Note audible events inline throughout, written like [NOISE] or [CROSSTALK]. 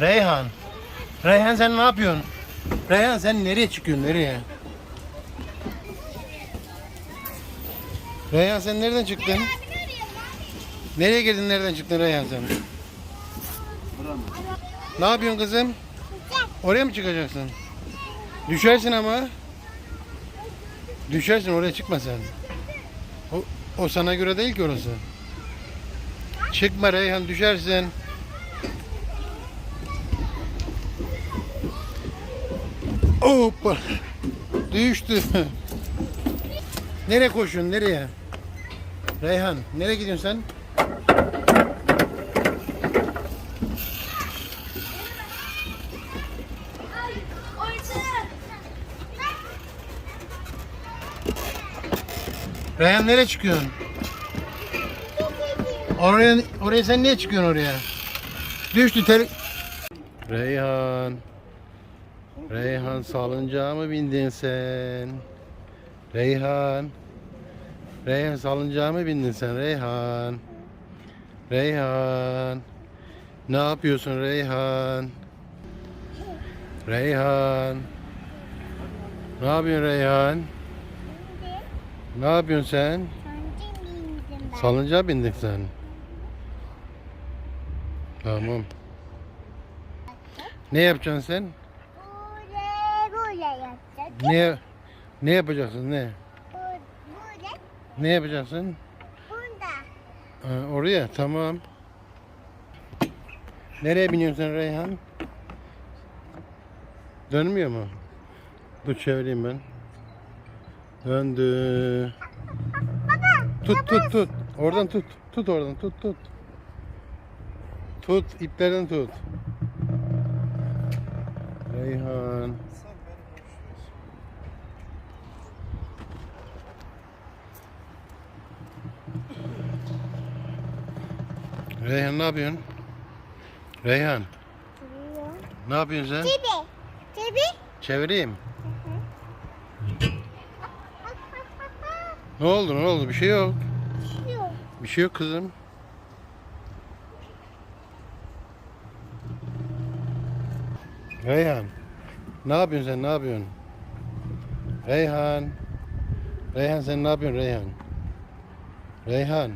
Reyhan. Reyhan sen ne yapıyorsun? Reyhan sen nereye çıkıyorsun nereye? Reyhan sen nereden çıktın? Nereye girdin nereden çıktın Reyhan sen? Ne yapıyorsun kızım? Oraya mı çıkacaksın? Düşersin ama. Düşersin oraya çıkma sen. O, o sana göre değil ki orası. Çıkma Reyhan düşersin. Hoppa. Düştü. Nereye koşuyorsun? Nereye? Reyhan, nereye gidiyorsun sen? Reyhan nereye çıkıyorsun? Oraya, oraya sen niye çıkıyorsun oraya? Düştü tel... Reyhan. Reyhan salıncağa mı bindin sen? Reyhan. Reyhan salıncağa mı bindin sen Reyhan? Reyhan. Ne yapıyorsun Reyhan? Reyhan. Ne yapıyorsun Reyhan? Ne yapıyorsun sen? Salıncağa bindik sen. Tamam. Ne yapacaksın sen? Ne ne yapacaksın ne? Ne yapacaksın? Ha, oraya tamam. Nereye biniyorsun Reyhan? Dönmüyor mu? Dur çevireyim ben. Döndü. Tut tut tut. Oradan tut. Tut oradan tut tut. Tut iplerden tut. Reyhan. Reyhan ne yapıyorsun? Reyhan ne yapıyorsun sen? Tibi. Tibi. Çevireyim. Ne oldu ne oldu bir şey yok. Yok. Bir şey yok kızım. Reyhan. Ne yapıyorsun sen ne yapıyorsun? Reyhan. Reyhan sen ne yapıyorsun Reyhan? Reyhan.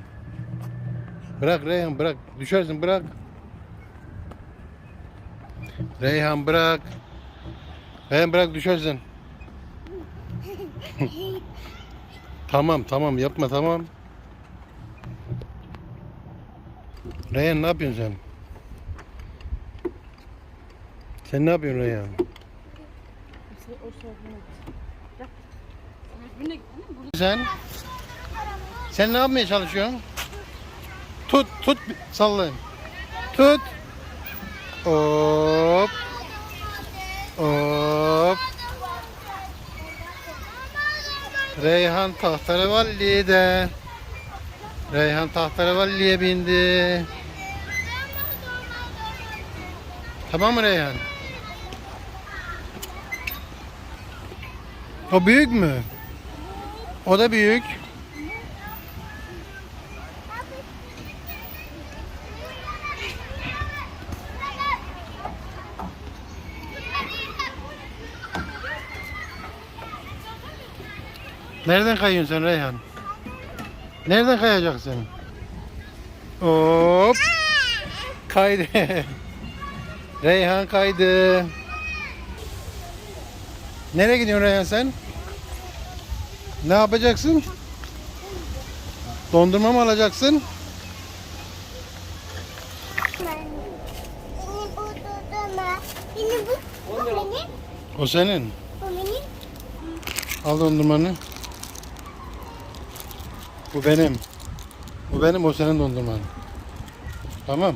Bırak Reyhan bırak. Düşersin bırak. Reyhan bırak. Reyhan bırak düşersin. [LAUGHS] tamam tamam yapma tamam. Reyhan ne yapıyorsun sen? Sen ne yapıyorsun Reyhan? Sen? Sen ne yapmaya çalışıyorsun? Tut, tut, sallayın. Tut. Hop. Hop. Reyhan Tahterevalli'de. Reyhan Tahterevalli'ye bindi. Tamam mı Reyhan? O büyük mü? O da büyük. Nereden kayıyorsun sen Reyhan? Nereden kayacaksın? Hop. Kaydı. [LAUGHS] Reyhan kaydı. Nereye gidiyorsun Reyhan sen? Ne yapacaksın? Dondurma mı alacaksın? O senin. Al dondurmanı. Bu benim. Bu benim o senin dondurman. Tamam.